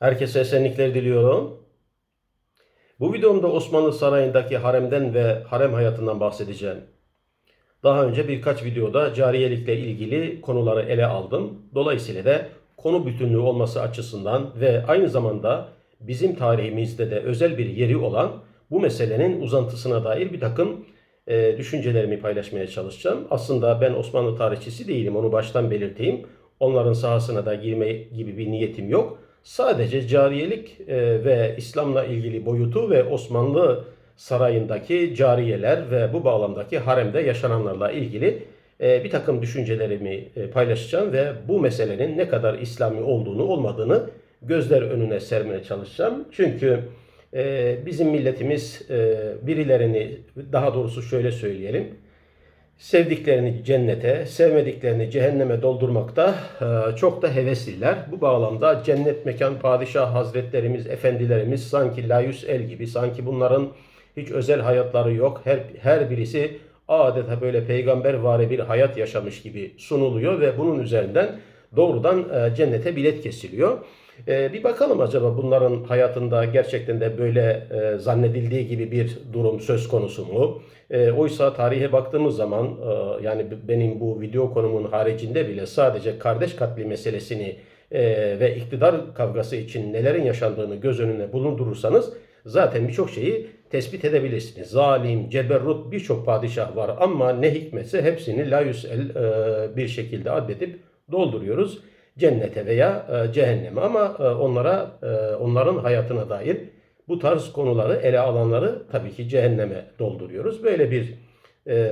Herkese esenlikler diliyorum. Bu videomda Osmanlı Sarayı'ndaki haremden ve harem hayatından bahsedeceğim. Daha önce birkaç videoda cariyelikle ilgili konuları ele aldım. Dolayısıyla da konu bütünlüğü olması açısından ve aynı zamanda bizim tarihimizde de özel bir yeri olan bu meselenin uzantısına dair bir takım e, düşüncelerimi paylaşmaya çalışacağım. Aslında ben Osmanlı tarihçisi değilim, onu baştan belirteyim. Onların sahasına da girme gibi bir niyetim yok. Sadece cariyelik e, ve İslam'la ilgili boyutu ve Osmanlı sarayındaki cariyeler ve bu bağlamdaki haremde yaşananlarla ilgili e, bir takım düşüncelerimi e, paylaşacağım ve bu meselenin ne kadar İslami olduğunu olmadığını gözler önüne sermeye çalışacağım. Çünkü bizim milletimiz birilerini daha doğrusu şöyle söyleyelim sevdiklerini cennete, sevmediklerini cehenneme doldurmakta e, çok da hevesliler. Bu bağlamda cennet mekan padişah hazretlerimiz, efendilerimiz sanki layus el gibi, sanki bunların hiç özel hayatları yok. Her, her birisi adeta böyle peygamber vari bir hayat yaşamış gibi sunuluyor ve bunun üzerinden doğrudan e, cennete bilet kesiliyor. E, bir bakalım acaba bunların hayatında gerçekten de böyle e, zannedildiği gibi bir durum söz konusu mu? E, oysa tarihe baktığımız zaman e, yani benim bu video konumun haricinde bile sadece kardeş katli meselesini e, ve iktidar kavgası için nelerin yaşandığını göz önüne bulundurursanız zaten birçok şeyi tespit edebilirsiniz. Zalim, ceberrut birçok padişah var ama ne hikmetse hepsini layus el e, bir şekilde addedip dolduruyoruz cennete veya e, cehenneme ama e, onlara e, onların hayatına dair bu tarz konuları ele alanları tabii ki cehenneme dolduruyoruz. Böyle bir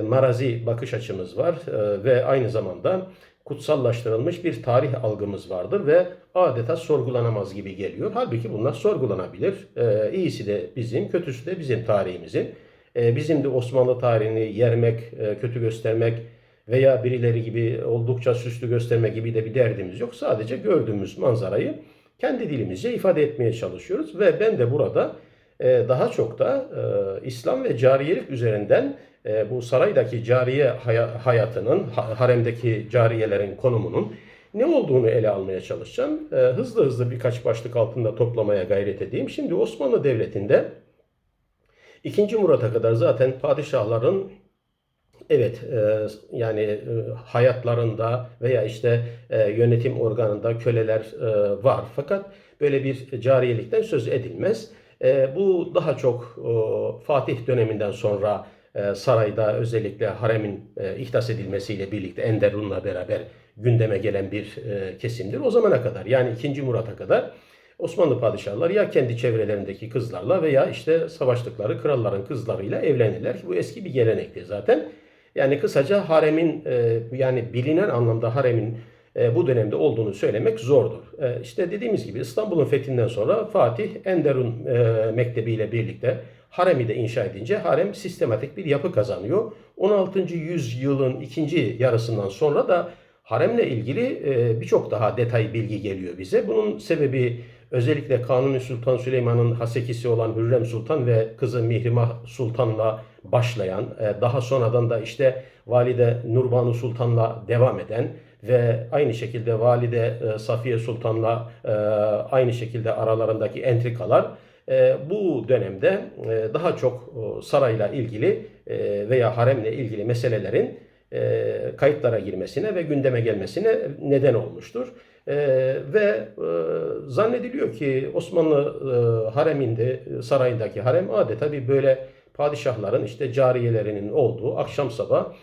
marazi bakış açımız var ve aynı zamanda kutsallaştırılmış bir tarih algımız vardır ve adeta sorgulanamaz gibi geliyor. Halbuki bunlar sorgulanabilir. İyisi de bizim, kötüsü de bizim tarihimizin. Bizim de Osmanlı tarihini yermek, kötü göstermek veya birileri gibi oldukça süslü gösterme gibi de bir derdimiz yok. Sadece gördüğümüz manzarayı kendi dilimizce ifade etmeye çalışıyoruz ve ben de burada e, daha çok da e, İslam ve cariyelik üzerinden e, bu saraydaki cariye hayatının, haremdeki cariyelerin konumunun ne olduğunu ele almaya çalışacağım. Hızlı hızlı birkaç başlık altında toplamaya gayret edeyim. Şimdi Osmanlı Devleti'nde 2. Murat'a kadar zaten padişahların Evet, e, yani e, hayatlarında veya işte e, yönetim organında köleler e, var. Fakat böyle bir cariyelikten söz edilmez. E, bu daha çok e, Fatih döneminden sonra e, sarayda özellikle haremin e, ihdas edilmesiyle birlikte Enderun'la beraber gündeme gelen bir e, kesimdir. O zamana kadar yani 2. Murat'a kadar Osmanlı padişahları ya kendi çevrelerindeki kızlarla veya işte savaştıkları kralların kızlarıyla evlenirler. Bu eski bir gelenekti zaten. Yani kısaca haremin e, yani bilinen anlamda haremin e, bu dönemde olduğunu söylemek zordur. E, işte dediğimiz gibi İstanbul'un fethinden sonra Fatih Enderun Mektebi ile birlikte haremi de inşa edince harem sistematik bir yapı kazanıyor. 16. yüzyılın ikinci yarısından sonra da haremle ilgili birçok daha detay bilgi geliyor bize. Bunun sebebi özellikle Kanuni Sultan Süleyman'ın hasekisi olan Hürrem Sultan ve kızı Mihrimah Sultan'la başlayan, e, daha sonradan da işte Valide Nurbanu Sultan'la devam eden ve aynı şekilde Valide e, Safiye Sultan'la e, aynı şekilde aralarındaki entrikalar bu dönemde daha çok sarayla ilgili veya haremle ilgili meselelerin kayıtlara girmesine ve gündeme gelmesine neden olmuştur. Ve zannediliyor ki Osmanlı hareminde, sarayındaki harem adeta bir böyle padişahların işte cariyelerinin olduğu akşam sabah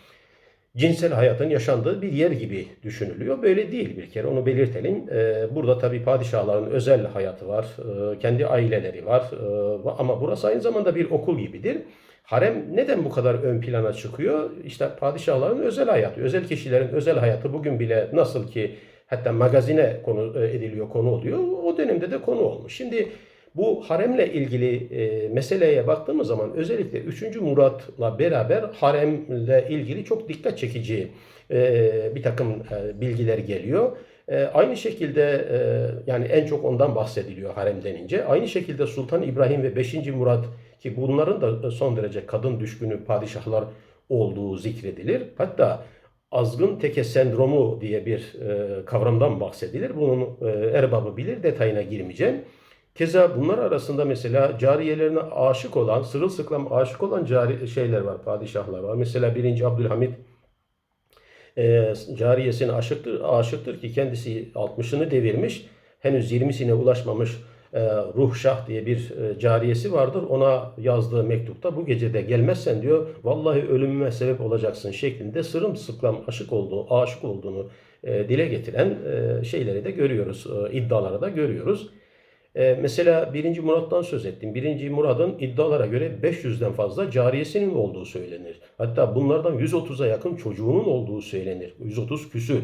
cinsel hayatın yaşandığı bir yer gibi düşünülüyor. Böyle değil bir kere onu belirtelim. Ee, burada tabii padişahların özel hayatı var, ee, kendi aileleri var ee, ama burası aynı zamanda bir okul gibidir. Harem neden bu kadar ön plana çıkıyor? İşte padişahların özel hayatı, özel kişilerin özel hayatı bugün bile nasıl ki hatta magazine konu e, ediliyor, konu oluyor. O dönemde de konu olmuş. Şimdi bu haremle ilgili e, meseleye baktığımız zaman özellikle 3. Murat'la beraber haremle ilgili çok dikkat çekici e, bir takım e, bilgiler geliyor. E, aynı şekilde e, yani en çok ondan bahsediliyor harem denince. Aynı şekilde Sultan İbrahim ve 5. Murat ki bunların da son derece kadın düşkünü padişahlar olduğu zikredilir. Hatta azgın teke sendromu diye bir e, kavramdan bahsedilir. Bunun e, erbabı bilir, detayına girmeyeceğim. Keza bunlar arasında mesela cariyelerine aşık olan, sırılsıklam aşık olan cari şeyler var, padişahlar var. Mesela 1. Abdülhamit e, cariyesine aşıktır, aşıktır ki kendisi 60'ını devirmiş. Henüz 20'sine ulaşmamış Ruhşah diye bir e, cariyesi vardır. Ona yazdığı mektupta bu gecede gelmezsen diyor vallahi ölümüme sebep olacaksın şeklinde sırımsıklam aşık olduğu, aşık olduğunu e, dile getiren e, şeyleri de görüyoruz. E, iddiaları da görüyoruz. E, mesela 1. Murat'tan söz ettim. 1. Murad'ın iddialara göre 500'den fazla cariyesinin olduğu söylenir. Hatta bunlardan 130'a yakın çocuğunun olduğu söylenir. 130 küsür.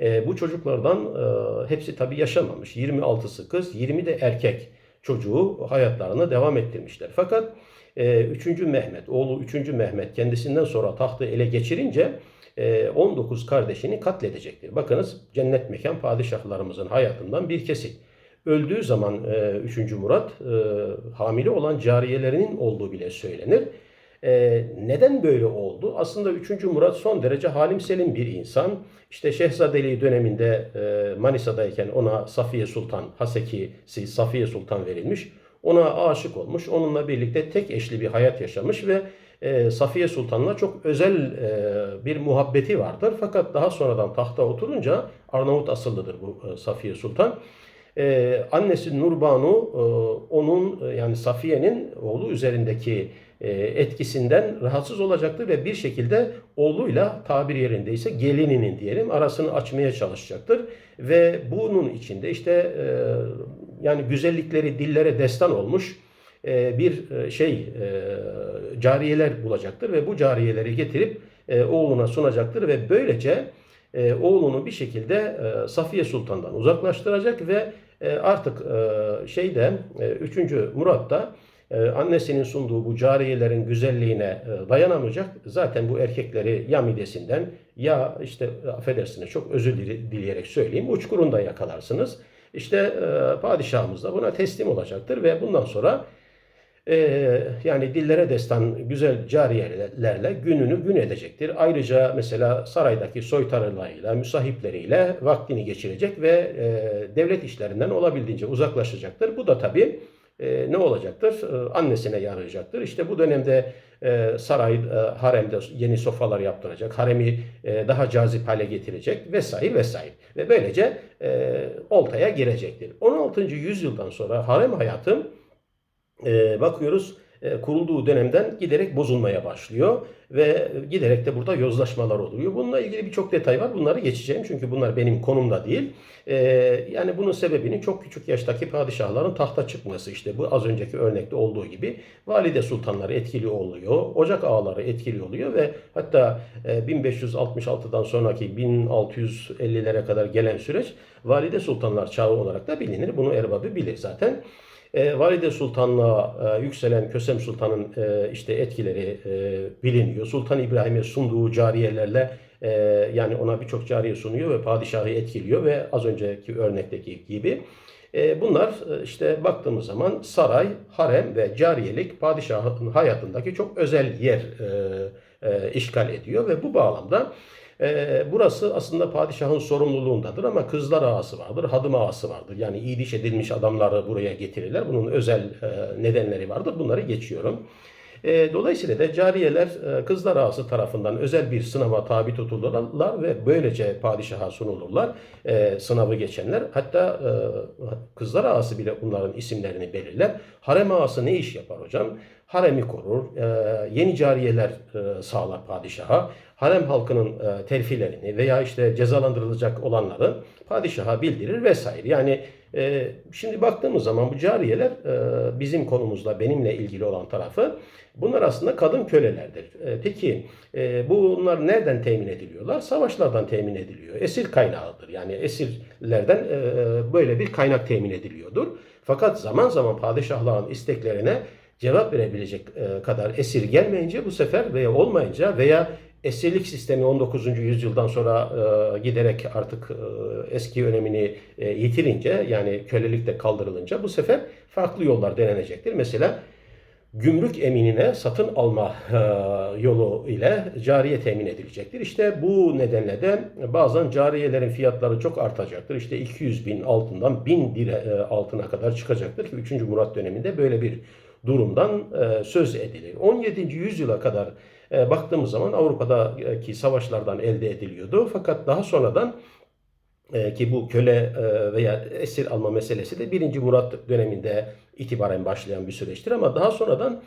E, bu çocuklardan e, hepsi tabii yaşamamış. 26'sı kız, 20 de erkek çocuğu hayatlarını devam ettirmişler. Fakat e, 3. Mehmet, oğlu 3. Mehmet kendisinden sonra tahtı ele geçirince e, 19 kardeşini katledecektir. Bakınız cennet mekan padişahlarımızın hayatından bir kesit. Öldüğü zaman e, 3. Murat e, hamile olan cariyelerinin olduğu bile söylenir. E, neden böyle oldu? Aslında 3. Murat son derece halim selim bir insan. İşte Şehzadeliği döneminde e, Manisa'dayken ona Safiye Sultan, Haseki'si Safiye Sultan verilmiş. Ona aşık olmuş. Onunla birlikte tek eşli bir hayat yaşamış ve e, Safiye Sultan'la çok özel e, bir muhabbeti vardır. Fakat daha sonradan tahta oturunca Arnavut asıllıdır bu e, Safiye Sultan. Ee, annesi Nurbanu e, onun e, yani Safiye'nin oğlu üzerindeki e, etkisinden rahatsız olacaktır ve bir şekilde oğluyla tabir yerindeyse gelininin diyelim arasını açmaya çalışacaktır ve bunun içinde işte e, yani güzellikleri dillere destan olmuş e, bir e, şey e, cariyeler bulacaktır ve bu cariyeleri getirip e, oğluna sunacaktır ve böylece e, oğlunu bir şekilde e, Safiye Sultan'dan uzaklaştıracak ve e, artık e, şeyde e, 3. Murat da e, annesinin sunduğu bu cariyelerin güzelliğine e, dayanamayacak. Zaten bu erkekleri ya midesinden ya işte affedersiniz çok özür dileyerek söyleyeyim uçkurunda yakalarsınız. İşte e, padişahımız da buna teslim olacaktır ve bundan sonra ee, yani dillere destan güzel cariyelerle gününü gün edecektir. Ayrıca mesela saraydaki soytarılarıyla, müsahipleriyle vaktini geçirecek ve e, devlet işlerinden olabildiğince uzaklaşacaktır. Bu da tabii e, ne olacaktır? E, annesine yarayacaktır. İşte bu dönemde e, saray, e, haremde yeni sofralar yaptıracak, haremi e, daha cazip hale getirecek vesaire vesaire. Ve böylece e, oltaya girecektir. 16. yüzyıldan sonra harem hayatı e, bakıyoruz e, kurulduğu dönemden giderek bozulmaya başlıyor ve giderek de burada yozlaşmalar oluyor. Bununla ilgili birçok detay var. Bunları geçeceğim çünkü bunlar benim konumda değil. E, yani bunun sebebini çok küçük yaştaki padişahların tahta çıkması işte bu az önceki örnekte olduğu gibi valide sultanları etkili oluyor. Ocak ağaları etkili oluyor ve hatta e, 1566'dan sonraki 1650'lere kadar gelen süreç valide sultanlar çağı olarak da bilinir. Bunu erbabı bilir zaten. E, Valide Sultan'la e, yükselen Kösem Sultan'ın e, işte etkileri e, biliniyor. Sultan İbrahim'e sunduğu cariyelerle e, yani ona birçok cariye sunuyor ve padişahı etkiliyor ve az önceki örnekteki gibi. E, bunlar e, işte baktığımız zaman saray, harem ve cariyelik padişahın hayatındaki çok özel yer e, e, işgal ediyor ve bu bağlamda e, burası aslında padişahın sorumluluğundadır ama kızlar ağası vardır, hadım ağası vardır. Yani iyi diş edilmiş adamları buraya getirirler. Bunun özel e, nedenleri vardır. Bunları geçiyorum. E, dolayısıyla da cariyeler e, kızlar ağası tarafından özel bir sınava tabi tutulurlar ve böylece padişaha sunulurlar. E, sınavı geçenler hatta e, kızlar ağası bile bunların isimlerini belirler. Harem ağası ne iş yapar hocam? Haremi korur, e, yeni cariyeler e, sağlar padişaha. Harem halkının e, terfilerini veya işte cezalandırılacak olanları padişaha bildirir vesaire. Yani e, şimdi baktığımız zaman bu cariyeler e, bizim konumuzla benimle ilgili olan tarafı bunlar aslında kadın kölelerdir. E, peki e, bunlar nereden temin ediliyorlar? Savaşlardan temin ediliyor. Esir kaynağıdır. Yani esirlerden e, böyle bir kaynak temin ediliyordur. Fakat zaman zaman padişahların isteklerine cevap verebilecek kadar esir gelmeyince bu sefer veya olmayınca veya esirlik sistemi 19. yüzyıldan sonra e, giderek artık e, eski önemini e, yitirince yani kölelik de kaldırılınca bu sefer farklı yollar denenecektir. Mesela gümrük eminine satın alma e, yolu ile cariye temin edilecektir. İşte bu nedenle de bazen cariyelerin fiyatları çok artacaktır. İşte 200 bin altından 1000 dire e, altına kadar çıkacaktır ki 3. Murat döneminde böyle bir durumdan e, söz edilir. 17. yüzyıla kadar e, baktığımız zaman Avrupa'daki savaşlardan elde ediliyordu. Fakat daha sonradan e, ki bu köle e, veya esir alma meselesi de 1. Murat döneminde itibaren başlayan bir süreçtir. Ama daha sonradan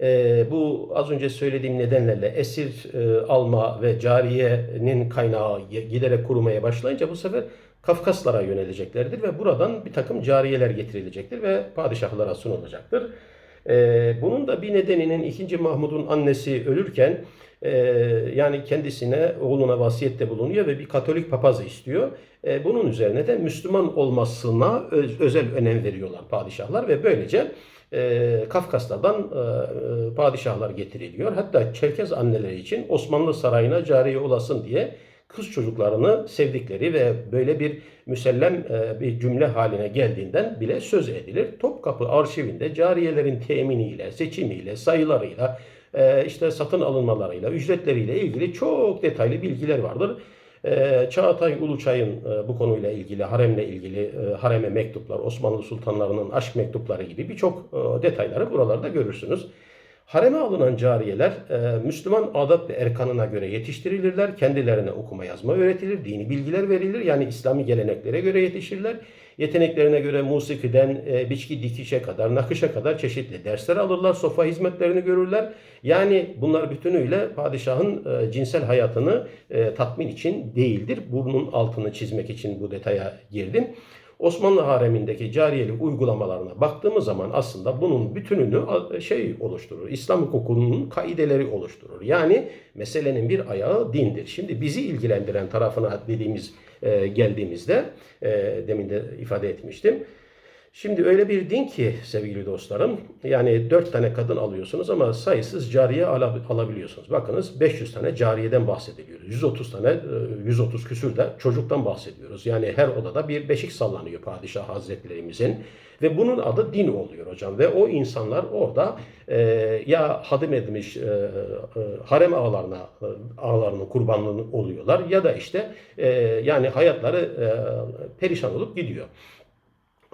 e, bu az önce söylediğim nedenlerle esir e, alma ve cariyenin kaynağı giderek kurumaya başlayınca bu sefer Kafkaslara yöneleceklerdir ve buradan bir takım cariyeler getirilecektir ve padişahlara sunulacaktır. E, bunun da bir nedeninin 2. Mahmud'un annesi ölürken e, yani kendisine oğluna vasiyette bulunuyor ve bir Katolik papazı istiyor. E, bunun üzerine de Müslüman olmasına öz, özel önem veriyorlar padişahlar ve böylece e, Kafkaslardan e, padişahlar getiriliyor. Hatta Çerkez anneleri için Osmanlı sarayına cariye olasın diye kız çocuklarını sevdikleri ve böyle bir müsellem e, bir cümle haline geldiğinden bile söz edilir. Topkapı arşivinde cariyelerin teminiyle, seçimiyle, sayılarıyla, e, işte satın alınmalarıyla, ücretleriyle ilgili çok detaylı bilgiler vardır. E, Çağatay Uluçay'ın bu konuyla ilgili, haremle ilgili, hareme mektuplar, Osmanlı sultanlarının aşk mektupları gibi birçok detayları buralarda görürsünüz. Hareme alınan cariyeler e, Müslüman adat ve erkanına göre yetiştirilirler. Kendilerine okuma yazma öğretilir, dini bilgiler verilir. Yani İslami geleneklere göre yetişirler. Yeteneklerine göre musikiden e, biçki dikişe kadar, nakışa kadar çeşitli dersler alırlar. Sofa hizmetlerini görürler. Yani bunlar bütünüyle padişahın e, cinsel hayatını e, tatmin için değildir. Bunun altını çizmek için bu detaya girdim. Osmanlı haremindeki cariyelik uygulamalarına baktığımız zaman aslında bunun bütününü şey oluşturur. İslam hukukunun kaideleri oluşturur. Yani meselenin bir ayağı dindir. Şimdi bizi ilgilendiren tarafına dediğimiz e, geldiğimizde e, demin de ifade etmiştim. Şimdi öyle bir din ki sevgili dostlarım yani dört tane kadın alıyorsunuz ama sayısız cariye alabiliyorsunuz. Bakınız 500 tane cariyeden bahsediliyor. 130 tane 130 e, küsür de çocuktan bahsediyoruz. Yani her odada bir beşik sallanıyor padişah hazretlerimizin. Ve bunun adı din oluyor hocam. Ve o insanlar orada e, ya hadim edilmiş e, e, harem ağalarına e, ağalarının kurbanlığını oluyorlar ya da işte e, yani hayatları e, perişan olup gidiyor.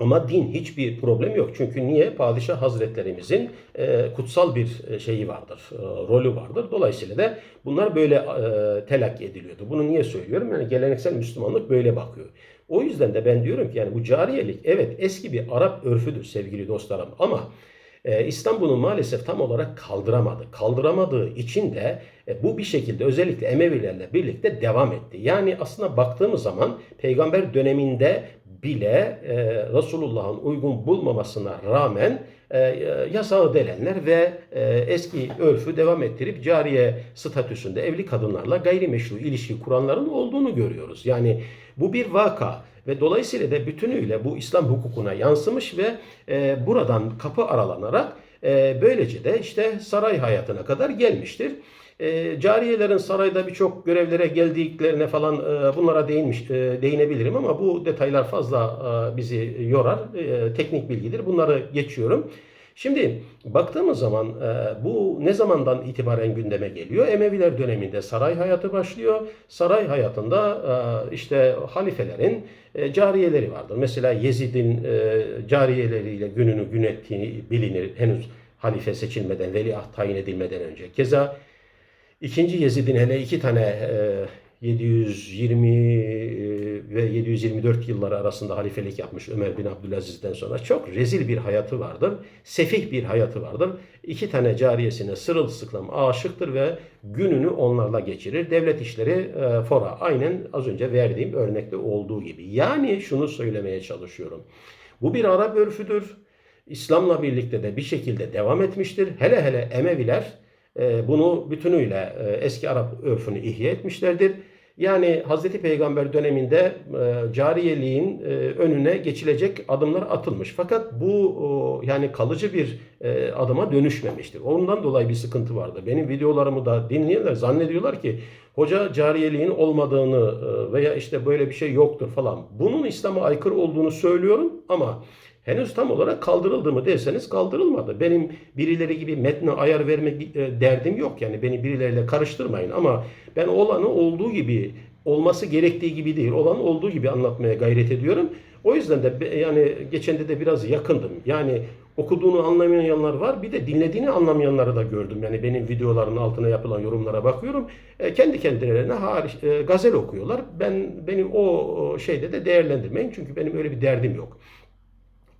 Ama din hiçbir problem yok. Çünkü niye? Padişah Hazretlerimizin e, kutsal bir e, şeyi vardır, e, rolü vardır. Dolayısıyla da bunlar böyle e, telakki ediliyordu. Bunu niye söylüyorum? Yani geleneksel Müslümanlık böyle bakıyor. O yüzden de ben diyorum ki yani bu cariyelik evet eski bir Arap örfüdür sevgili dostlarım ama e, İslam bunu maalesef tam olarak kaldıramadı. Kaldıramadığı için de e, bu bir şekilde özellikle Emevilerle birlikte devam etti. Yani aslında baktığımız zaman peygamber döneminde bile e, Resulullah'ın uygun bulmamasına rağmen e, yasağı delenler ve e, eski örfü devam ettirip cariye statüsünde evli kadınlarla gayrimeşru ilişki kuranların olduğunu görüyoruz. Yani bu bir vaka ve dolayısıyla da bütünüyle bu İslam hukukuna yansımış ve e, buradan kapı aralanarak e, böylece de işte saray hayatına kadar gelmiştir. E, cariyelerin sarayda birçok görevlere geldiklerine falan e, bunlara değinmiş e, değinebilirim ama bu detaylar fazla e, bizi yorar. E, teknik bilgidir. Bunları geçiyorum. Şimdi baktığımız zaman e, bu ne zamandan itibaren gündeme geliyor? Emeviler döneminde saray hayatı başlıyor. Saray hayatında e, işte halifelerin e, cariyeleri vardır. Mesela Yezid'in e, cariyeleriyle gününü gün ettiği bilinir henüz halife seçilmeden, veliaht tayin edilmeden önce. Keza İkinci Yezid'in hele iki tane e, 720 e, ve 724 yılları arasında halifelik yapmış Ömer bin Abdülaziz'den sonra çok rezil bir hayatı vardır. Sefih bir hayatı vardır. İki tane cariyesine sırılsıklam aşıktır ve gününü onlarla geçirir. Devlet işleri e, fora. Aynen az önce verdiğim örnekte olduğu gibi. Yani şunu söylemeye çalışıyorum. Bu bir Arap örfüdür. İslam'la birlikte de bir şekilde devam etmiştir. Hele hele Emeviler e, bunu bütünüyle e, eski Arap örfünü ihya etmişlerdir. Yani Hazreti Peygamber döneminde e, cariyeliğin e, önüne geçilecek adımlar atılmış. Fakat bu yani kalıcı bir adıma dönüşmemiştir. Ondan dolayı bir sıkıntı vardı. Benim videolarımı da dinleyenler zannediyorlar ki hoca cariyeliğin olmadığını veya işte böyle bir şey yoktur falan. Bunun İslam'a aykırı olduğunu söylüyorum ama henüz tam olarak kaldırıldı mı derseniz kaldırılmadı. Benim birileri gibi metne ayar verme e, derdim yok. Yani beni birileriyle karıştırmayın ama ben olanı olduğu gibi olması gerektiği gibi değil. Olan olduğu gibi anlatmaya gayret ediyorum. O yüzden de yani geçen de de biraz yakındım. Yani okuduğunu anlamayanlar var. Bir de dinlediğini anlamayanları da gördüm. Yani benim videoların altına yapılan yorumlara bakıyorum. E, kendi kendilerine hariç, e, gazel okuyorlar. Ben benim o şeyde de değerlendirmeyin. Çünkü benim öyle bir derdim yok.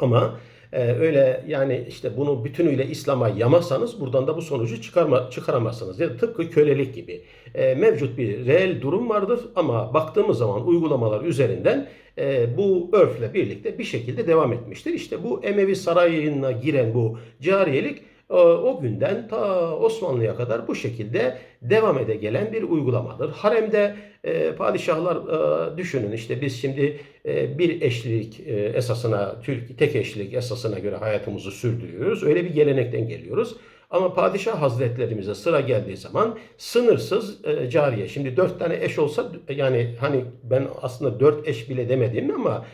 Ama e, öyle yani işte bunu bütünüyle İslam'a yamasanız buradan da bu sonucu çıkarma, çıkaramazsınız. Ya tıpkı kölelik gibi. E, mevcut bir reel durum vardır ama baktığımız zaman uygulamalar üzerinden e, bu örfle birlikte bir şekilde devam etmiştir. İşte bu Emevi sarayına giren bu cariyelik o günden ta Osmanlı'ya kadar bu şekilde devam ede gelen bir uygulamadır. Haremde e, padişahlar e, düşünün işte biz şimdi e, bir eşlilik e, esasına, Türk tek eşlilik esasına göre hayatımızı sürdürüyoruz. Öyle bir gelenekten geliyoruz. Ama padişah hazretlerimize sıra geldiği zaman sınırsız e, cariye. Şimdi dört tane eş olsa yani hani ben aslında dört eş bile demedim ama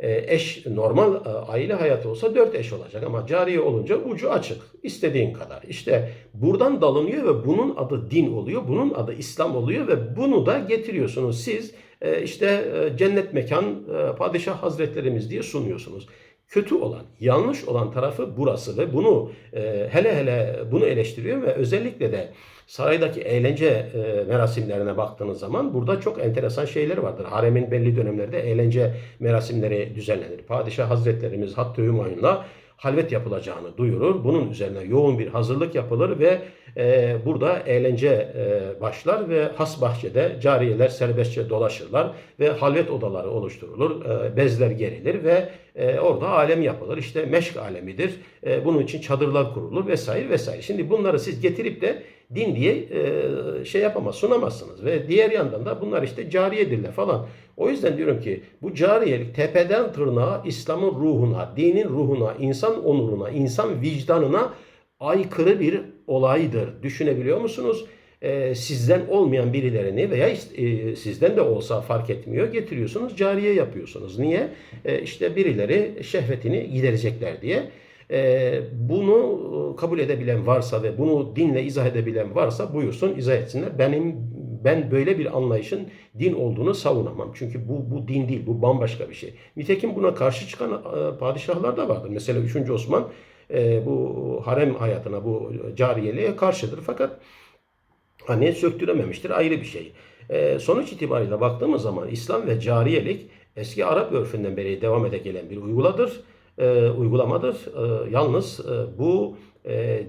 eş normal e, aile hayatı olsa dört eş olacak ama cariye olunca ucu açık. istediğin kadar. İşte buradan dalınıyor ve bunun adı din oluyor. Bunun adı İslam oluyor ve bunu da getiriyorsunuz siz e, işte e, cennet mekan e, padişah hazretlerimiz diye sunuyorsunuz. Kötü olan, yanlış olan tarafı burası ve bunu e, hele hele bunu eleştiriyor ve özellikle de saraydaki eğlence e, merasimlerine baktığınız zaman burada çok enteresan şeyler vardır. Haremin belli dönemlerde eğlence merasimleri düzenlenir. Padişah Hazretlerimiz Hattı Hümayun'la halvet yapılacağını duyurur. Bunun üzerine yoğun bir hazırlık yapılır ve e, burada eğlence e, başlar ve has bahçede cariyeler serbestçe dolaşırlar ve halvet odaları oluşturulur. E, bezler gerilir ve e, orada alem yapılır. İşte meşk alemidir. Bunun için çadırlar kurulur vesaire vesaire. Şimdi bunları siz getirip de din diye şey yapamaz, sunamazsınız. Ve diğer yandan da bunlar işte cariyedirler falan. O yüzden diyorum ki bu cariyelik tepeden tırnağa İslam'ın ruhuna, dinin ruhuna, insan onuruna, insan vicdanına aykırı bir olaydır. Düşünebiliyor musunuz? Ee, sizden olmayan birilerini veya e, sizden de olsa fark etmiyor getiriyorsunuz cariye yapıyorsunuz. Niye? E, işte birileri şehvetini giderecekler diye. E, bunu kabul edebilen varsa ve bunu dinle izah edebilen varsa buyursun izah etsinler. Benim ben böyle bir anlayışın din olduğunu savunamam. Çünkü bu bu din değil, bu bambaşka bir şey. Nitekim buna karşı çıkan e, padişahlar da vardır. Mesela 3. Osman e, bu harem hayatına, bu cariyeliğe karşıdır. Fakat hani söktürememiştir ayrı bir şey. E, sonuç itibariyle baktığımız zaman İslam ve cariyelik eski Arap örfünden beri devam ede gelen bir uyguladır, e, uygulamadır. E, yalnız e, bu e,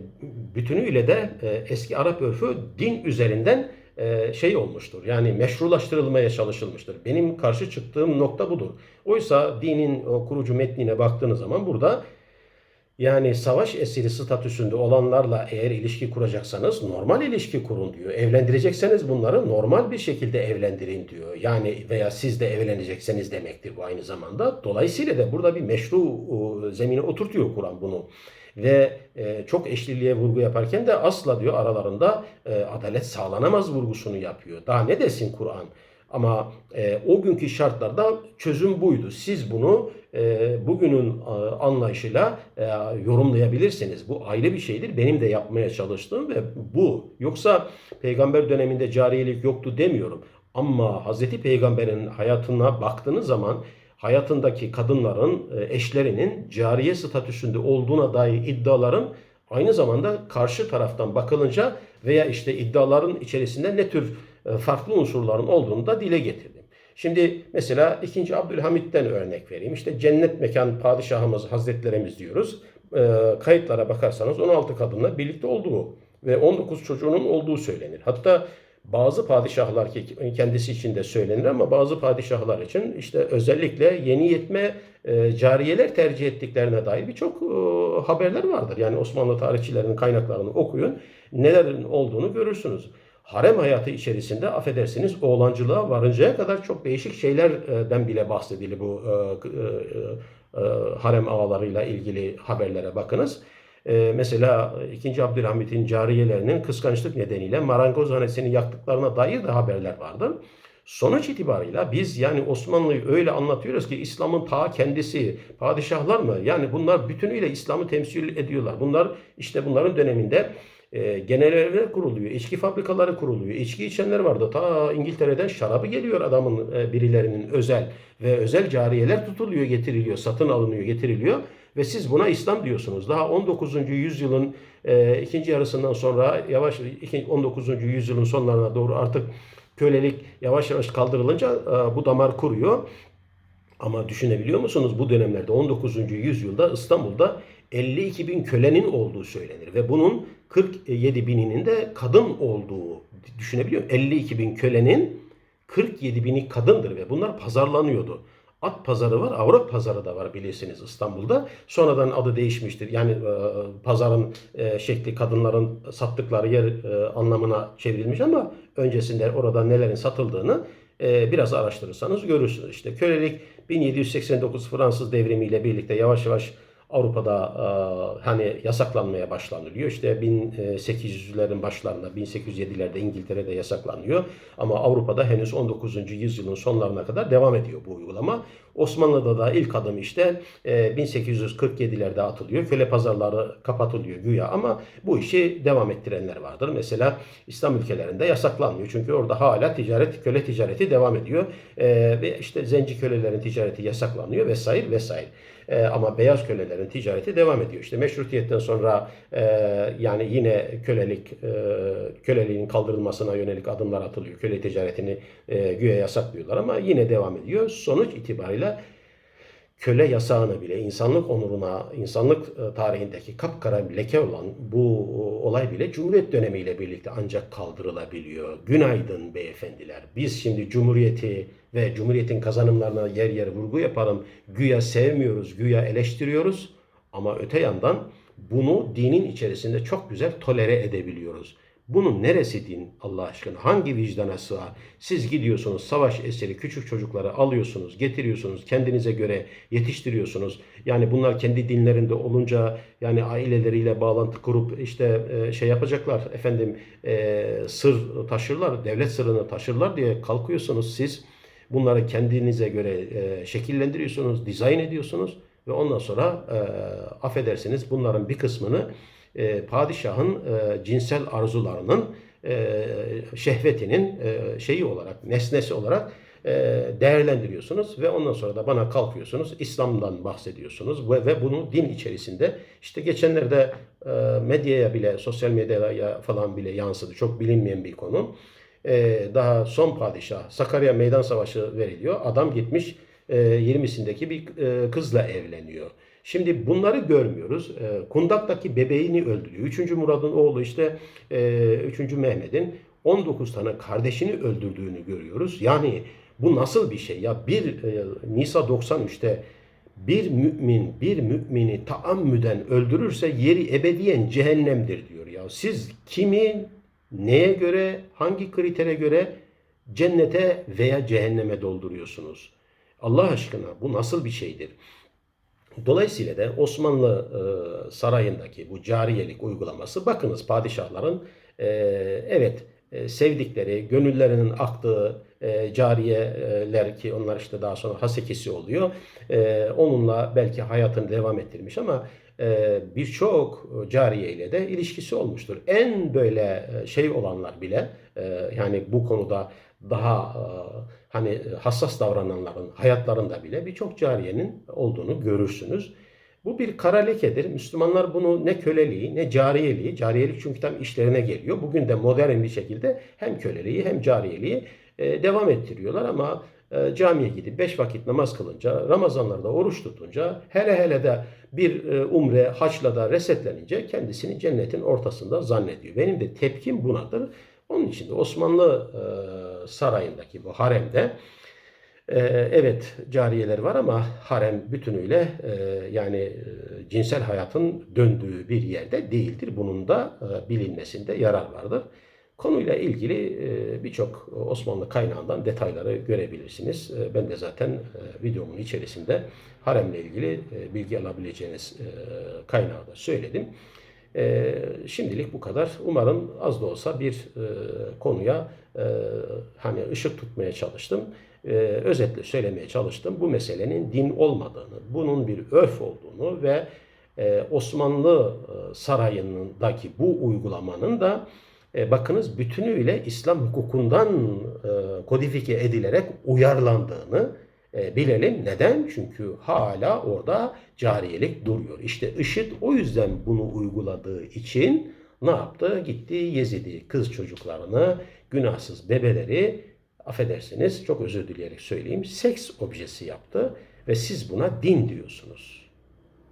bütünüyle de e, eski Arap örfü din üzerinden e, şey olmuştur. Yani meşrulaştırılmaya çalışılmıştır. Benim karşı çıktığım nokta budur. Oysa dinin kurucu metnine baktığınız zaman burada yani savaş esiri statüsünde olanlarla eğer ilişki kuracaksanız normal ilişki kurun diyor. Evlendirecekseniz bunları normal bir şekilde evlendirin diyor. Yani veya siz de evlenecekseniz demektir bu aynı zamanda. Dolayısıyla da burada bir meşru e, zemine oturtuyor Kur'an bunu. Ve e, çok eşliliğe vurgu yaparken de asla diyor aralarında e, adalet sağlanamaz vurgusunu yapıyor. Daha ne desin Kur'an? Ama e, o günkü şartlarda çözüm buydu. Siz bunu bugünün e, anlayışıyla e, yorumlayabilirsiniz. Bu ayrı bir şeydir. Benim de yapmaya çalıştığım ve bu. Yoksa peygamber döneminde cariyelik yoktu demiyorum. Ama Hazreti Peygamber'in hayatına baktığınız zaman hayatındaki kadınların e, eşlerinin cariye statüsünde olduğuna dair iddiaların aynı zamanda karşı taraftan bakılınca veya işte iddiaların içerisinde ne tür farklı unsurların olduğunu da dile getirdim. Şimdi mesela 2. Abdülhamit'ten örnek vereyim. İşte cennet mekan padişahımız, hazretlerimiz diyoruz. E, kayıtlara bakarsanız 16 kadınla birlikte olduğu ve 19 çocuğunun olduğu söylenir. Hatta bazı padişahlar ki kendisi için de söylenir ama bazı padişahlar için işte özellikle yeni yetme e, cariyeler tercih ettiklerine dair birçok e, haberler vardır. Yani Osmanlı tarihçilerinin kaynaklarını okuyun. Nelerin olduğunu görürsünüz harem hayatı içerisinde affedersiniz oğlancılığa varıncaya kadar çok değişik şeylerden bile bahsedili bu e, e, e, harem ağalarıyla ilgili haberlere bakınız. E, mesela 2. Abdülhamit'in cariyelerinin kıskançlık nedeniyle marangozhanesini yaktıklarına dair de haberler vardır. Sonuç itibarıyla biz yani Osmanlı'yı öyle anlatıyoruz ki İslam'ın ta kendisi, padişahlar mı? Yani bunlar bütünüyle İslam'ı temsil ediyorlar. Bunlar işte bunların döneminde e, genel evler kuruluyor, içki fabrikaları kuruluyor. İçki içenler vardı. Ta İngiltere'den şarabı geliyor adamın e, birilerinin özel ve özel cariyeler tutuluyor, getiriliyor, satın alınıyor, getiriliyor ve siz buna İslam diyorsunuz. Daha 19. yüzyılın e, ikinci yarısından sonra yavaş 19. yüzyılın sonlarına doğru artık kölelik yavaş yavaş kaldırılınca e, bu damar kuruyor. Ama düşünebiliyor musunuz bu dönemlerde 19. yüzyılda İstanbul'da 52 bin kölenin olduğu söylenir ve bunun 47 bininin de kadın olduğu düşünebiliyor musun? 52 bin kölenin 47 bini kadındır ve bunlar pazarlanıyordu. At pazarı var, Avrupa pazarı da var bilirsiniz İstanbul'da. Sonradan adı değişmiştir. Yani e, pazarın e, şekli kadınların sattıkları yer e, anlamına çevrilmiş ama öncesinde orada nelerin satıldığını e, biraz araştırırsanız görürsünüz. İşte kölelik 1789 Fransız devrimiyle birlikte yavaş yavaş Avrupa'da e, hani yasaklanmaya başlanılıyor. İşte 1800'lerin başlarında 1807'lerde İngiltere'de yasaklanıyor. Ama Avrupa'da henüz 19. yüzyılın sonlarına kadar devam ediyor bu uygulama. Osmanlı'da da ilk adım işte e, 1847'lerde atılıyor. Köle pazarları kapatılıyor güya ama bu işi devam ettirenler vardır. Mesela İslam ülkelerinde yasaklanmıyor. Çünkü orada hala ticaret, köle ticareti devam ediyor. E, ve işte zenci kölelerin ticareti yasaklanıyor vesaire vesaire. E, ama beyaz kölelerin ticareti devam ediyor. İşte meşrutiyetten sonra e, yani yine kölelik e, köleliğin kaldırılmasına yönelik adımlar atılıyor. Köle ticaretini e, güya yasaklıyorlar ama yine devam ediyor. Sonuç itibariyle köle yasağını bile insanlık onuruna, insanlık e, tarihindeki kapkara bir leke olan bu olay bile Cumhuriyet dönemiyle birlikte ancak kaldırılabiliyor. Günaydın beyefendiler. Biz şimdi Cumhuriyeti ve Cumhuriyet'in kazanımlarına yer yer vurgu yapalım. Güya sevmiyoruz, güya eleştiriyoruz. Ama öte yandan bunu dinin içerisinde çok güzel tolere edebiliyoruz. Bunun neresi din Allah aşkına? Hangi vicdana sığar? Siz gidiyorsunuz savaş eseri küçük çocukları alıyorsunuz, getiriyorsunuz, kendinize göre yetiştiriyorsunuz. Yani bunlar kendi dinlerinde olunca yani aileleriyle bağlantı kurup işte e, şey yapacaklar efendim e, sır taşırlar, devlet sırrını taşırlar diye kalkıyorsunuz siz. Bunları kendinize göre e, şekillendiriyorsunuz, dizayn ediyorsunuz ve ondan sonra affedersiniz bunların bir kısmını e, padişahın e, cinsel arzularının e, şehvetinin e, şeyi olarak, nesnesi olarak e, değerlendiriyorsunuz ve ondan sonra da bana kalkıyorsunuz, İslam'dan bahsediyorsunuz ve, ve bunu din içerisinde işte geçenlerde e, medyaya bile, sosyal medyaya falan bile yansıdı. Çok bilinmeyen bir konu. E, daha son padişah Sakarya Meydan Savaşı veriliyor. Adam gitmiş e, 20'sindeki bir e, kızla evleniyor. Şimdi bunları görmüyoruz. E, Kundak'taki bebeğini öldürüyor. Üçüncü Murad'ın oğlu işte e, Üçüncü Mehmet'in 19 tane kardeşini öldürdüğünü görüyoruz. Yani bu nasıl bir şey ya? Bir e, Nisa 93'te bir mümin bir mümini taammüden öldürürse yeri ebediyen cehennemdir diyor ya. Siz kimi neye göre hangi kritere göre cennete veya cehenneme dolduruyorsunuz? Allah aşkına bu nasıl bir şeydir? Dolayısıyla da Osmanlı e, sarayındaki bu cariyelik uygulaması bakınız padişahların e, evet e, sevdikleri, gönüllerinin aktığı e, cariyeler ki onlar işte daha sonra hasekisi oluyor. E, onunla belki hayatını devam ettirmiş ama e, birçok cariye ile de ilişkisi olmuştur. En böyle e, şey olanlar bile e, yani bu konuda daha e, hani hassas davrananların hayatlarında bile birçok cariyenin olduğunu görürsünüz. Bu bir kara lekedir. Müslümanlar bunu ne köleliği ne cariyeliği, cariyelik çünkü tam işlerine geliyor. Bugün de modern bir şekilde hem köleliği hem cariyeliği e, devam ettiriyorlar ama e, camiye gidip beş vakit namaz kılınca, Ramazanlarda oruç tutunca, hele hele de bir e, umre, haçla da resetlenince kendisini cennetin ortasında zannediyor. Benim de tepkim bunadır. Onun için de Osmanlı e, sarayındaki bu haremde e, evet cariyeler var ama harem bütünüyle e, yani cinsel hayatın döndüğü bir yerde değildir. Bunun da bilinmesinde yarar vardır. Konuyla ilgili birçok Osmanlı kaynağından detayları görebilirsiniz. Ben de zaten videomun içerisinde haremle ilgili bilgi alabileceğiniz kaynağı da söyledim. E, şimdilik bu kadar. Umarım az da olsa bir e, konuya e, hani ışık tutmaya çalıştım. E, özetle söylemeye çalıştım. Bu meselenin din olmadığını, bunun bir örf olduğunu ve e, Osmanlı e, sarayındaki bu uygulamanın da e, bakınız bütünüyle İslam hukukundan e, kodifike edilerek uyarlandığını e, bilelim. Neden? Çünkü hala orada cariyelik duruyor. İşte IŞİD o yüzden bunu uyguladığı için ne yaptı? Gitti Yezidi kız çocuklarını, günahsız bebeleri affedersiniz çok özür dileyerek söyleyeyim seks objesi yaptı ve siz buna din diyorsunuz.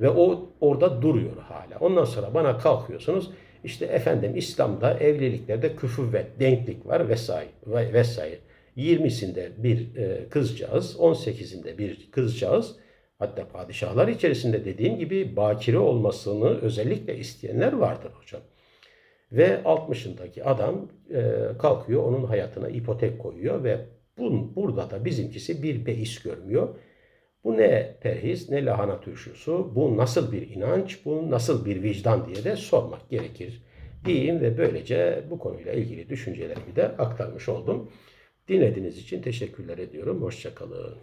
Ve o orada duruyor hala. Ondan sonra bana kalkıyorsunuz işte efendim İslam'da evliliklerde küfür ve denklik var vesaire ve- vesaire. 20'sinde bir e, kızcağız, 18'inde bir kızcağız hatta padişahlar içerisinde dediğim gibi bakire olmasını özellikle isteyenler vardır hocam. Ve 60'ındaki adam e, kalkıyor onun hayatına ipotek koyuyor ve bun, burada da bizimkisi bir beis görmüyor. Bu ne perhiz ne lahana turşusu, bu nasıl bir inanç, bu nasıl bir vicdan diye de sormak gerekir diyeyim ve böylece bu konuyla ilgili düşüncelerimi de aktarmış oldum. Dinlediğiniz için teşekkürler ediyorum. Hoşçakalın.